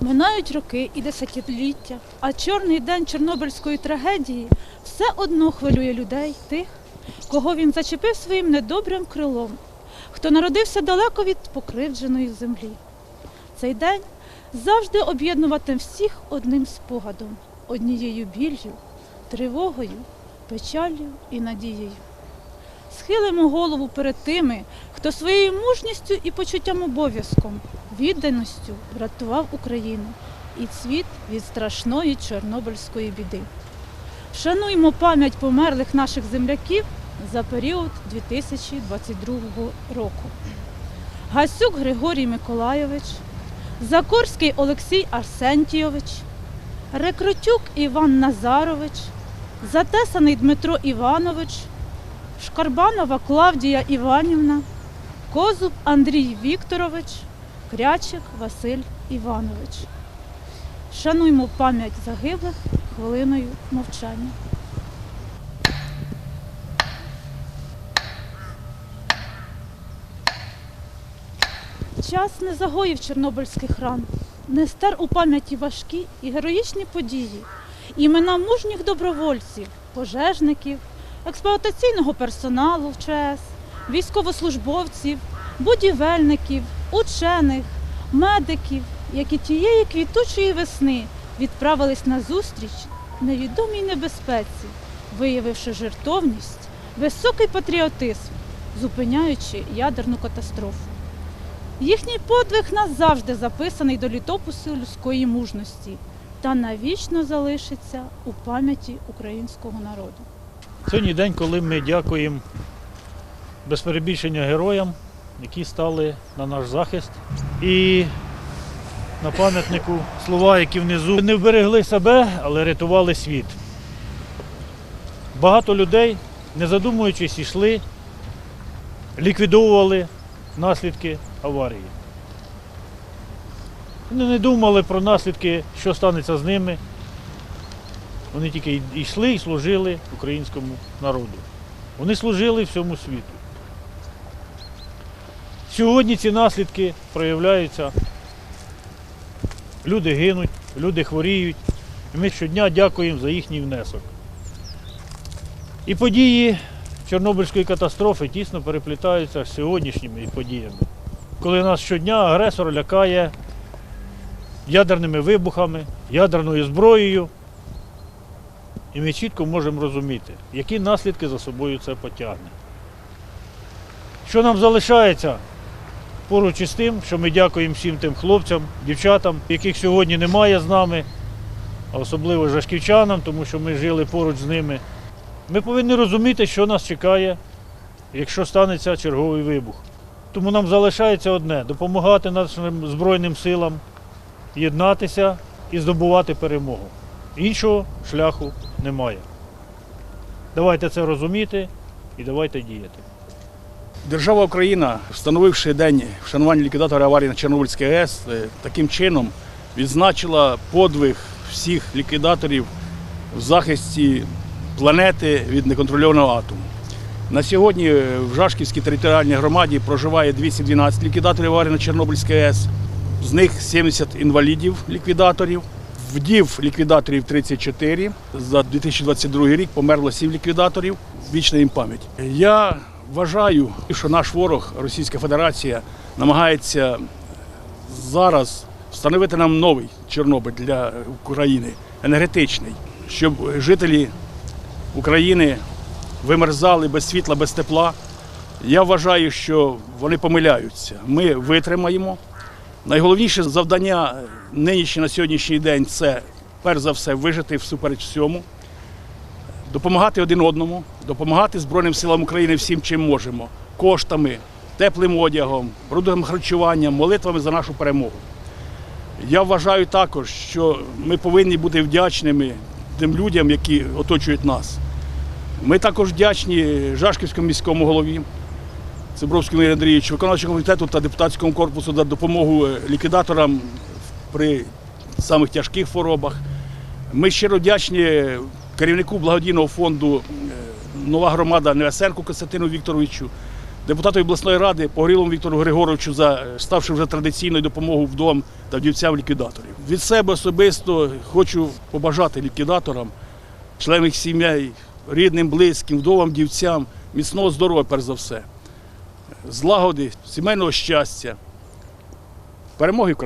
Минають роки і десятиліття, а чорний день Чорнобильської трагедії все одно хвилює людей, тих, кого він зачепив своїм недобрим крилом, хто народився далеко від покривдженої землі. Цей день завжди об'єднуватиме всіх одним спогадом, однією біллю, тривогою, печаллю і надією. Схилимо голову перед тими, хто своєю мужністю і почуттям обов'язком, відданістю врятував Україну і світ від страшної Чорнобильської біди. Вшануймо пам'ять померлих наших земляків за період 2022 року. Гасюк Григорій Миколайович, Закорський Олексій Арсентійович, Рекрутюк Іван Назарович, Затесаний Дмитро Іванович, Шкарбанова Клавдія Іванівна, Козуб Андрій Вікторович, Крячик Василь Іванович. Шануймо пам'ять загиблих хвилиною мовчання. Час не загоїв чорнобильських ран, не стер у пам'яті важкі і героїчні події, імена мужніх добровольців, пожежників, експлуатаційного персоналу в ЧАЕС, військовослужбовців, будівельників, учених, медиків, які тієї квітучої весни відправились на зустріч невідомій небезпеці, виявивши жертовність, високий патріотизм, зупиняючи ядерну катастрофу. Їхній подвиг назавжди записаний до літопису людської мужності та навічно залишиться у пам'яті українського народу. Сьогодні день, коли ми дякуємо без перебільшення героям, які стали на наш захист. І на пам'ятнику слова, які внизу не вберегли себе, але рятували світ. Багато людей, не задумуючись, йшли, ліквідовували наслідки аварії. Вони не думали про наслідки, що станеться з ними. Вони тільки йшли і служили українському народу. Вони служили всьому світу. Сьогодні ці наслідки проявляються. Люди гинуть, люди хворіють. І ми щодня дякуємо за їхній внесок. І події Чорнобильської катастрофи тісно переплітаються з сьогоднішніми подіями. Коли нас щодня агресор лякає ядерними вибухами, ядерною зброєю. І ми чітко можемо розуміти, які наслідки за собою це потягне. Що нам залишається поруч із тим, що ми дякуємо всім тим хлопцям, дівчатам, яких сьогодні немає з нами, а особливо жашківчанам, тому що ми жили поруч з ними. Ми повинні розуміти, що нас чекає, якщо станеться черговий вибух. Тому нам залишається одне допомагати нашим Збройним силам, єднатися і здобувати перемогу. Іншого шляху немає. Давайте це розуміти і давайте діяти. Держава Україна, встановивши день вшанування ліквідатора аварії на Чорнобильській АЕС, е, таким чином відзначила подвиг всіх ліквідаторів в захисті планети від неконтрольованого атому. На сьогодні е, в Жашківській територіальній громаді проживає 212 ліквідаторів аварії на Чорнобильській АЕС, з них 70 інвалідів ліквідаторів. Вдів ліквідаторів 34. За 2022 рік померло 7 ліквідаторів. Вічна їм пам'ять. Я вважаю, що наш ворог, Російська Федерація, намагається зараз встановити нам новий Чорнобиль для України, енергетичний, щоб жителі України вимерзали без світла, без тепла. Я вважаю, що вони помиляються. Ми витримаємо. Найголовніше завдання нинішнє на сьогоднішній день це перш за все вижити всупереч всьому, допомагати один одному, допомагати Збройним силам України всім, чим можемо, коштами, теплим одягом, продуктами харчування, молитвами за нашу перемогу. Я вважаю також, що ми повинні бути вдячними тим людям, які оточують нас. Ми також вдячні Жашківському міському голові, Цибровському Юрію Андрійовичу, виконавчому комітету та депутатському корпусу за допомогу ліквідаторам при самих тяжких хворобах. Ми щиро вдячні керівнику благодійного фонду е, Нова громада Невесенку Костянтину Вікторовичу депутату обласної ради Погорілому Віктору Григоровичу за е, ставши вже традиційною допомогою вдом та вдівцям ліквідаторів. Від себе особисто хочу побажати ліквідаторам, членам їх сімей, рідним, близьким, вдовам, дівцям, міцного здоров'я, перш за все, злагоди, сімейного щастя, перемоги в